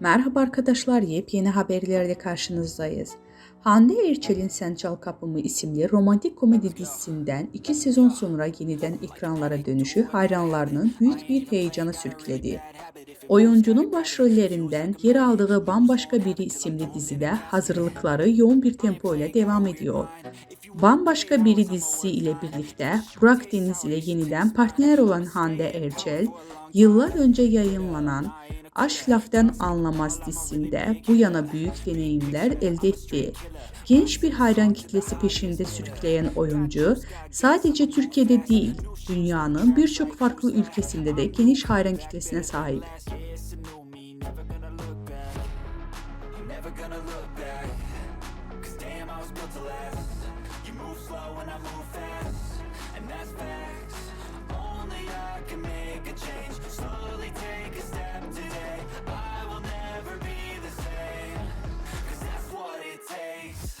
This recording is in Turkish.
Merhaba arkadaşlar, yepyeni haberlerle karşınızdayız. Hande Erçel'in Sen Çal Kapımı isimli romantik komedi dizisinden iki sezon sonra yeniden ekranlara dönüşü hayranlarının büyük bir heyecana sürükledi. Oyuncunun başrollerinden yer aldığı Bambaşka Biri isimli dizide hazırlıkları yoğun bir tempo ile devam ediyor. Bambaşka Biri dizisi ile birlikte Burak Deniz ile yeniden partner olan Hande Erçel, yıllar önce yayınlanan Aşk Laftan Anlamaz dizisinde bu yana büyük deneyimler elde etti. Genç bir hayran kitlesi peşinde sürükleyen oyuncu sadece Türkiye'de değil, dünyanın birçok farklı ülkesinde de geniş hayran kitlesine sahip. never gonna look back Cause damn I was built to last on, I move fast And that's facts. Only I can make a change. Slowly take a step today. I will never be the same Cause that's what it takes.